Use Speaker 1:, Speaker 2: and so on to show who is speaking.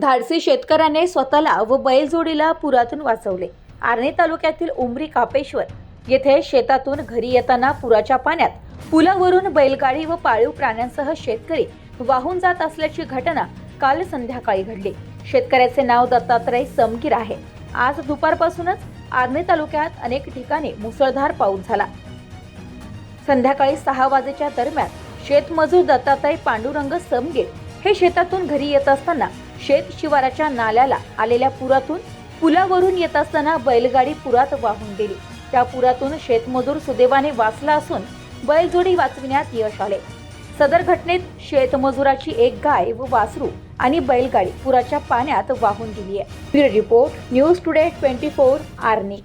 Speaker 1: धाडसी शेतकऱ्याने स्वतःला व बैलजोडीला पुरातून वाचवले. आर्णे तालुक्यातील उमरी कापेश्वर येथे शेतातून घरी येताना पुराच्या पाण्यात पुलावरून बैलगाडी व पाळीव प्राण्यांसह शेतकरी वाहून जात असल्याची घटना काल संध्याकाळी घडली. शेतकऱ्याचे नाव दत्तात्रय समगीर आहे. आज दुपारपासूनच आर्णे तालुक्यात अनेक ठिकाणी मुसळधार पाऊस झाला. संध्याकाळी सहा वाजेच्या दरम्यान शेतमजूर दत्तात्रय पांडुरंग समगीर हे शेतातून घरी येत असताना शेत शिवाराच्या नाल्याला आलेल्या पुरातून पुलावरून येत असताना बैलगाडी पुरात वाहून गेली. त्या पुरातून शेतमजूर सुदैवाने वाचला असून बैलजोडी वाचविण्यात यश आले. सदर घटनेत शेतमजुराची एक गाय व वासरू आणि बैलगाडी पुराच्या पाण्यात वाहून गेली आहे. Report news today twenty four Arni.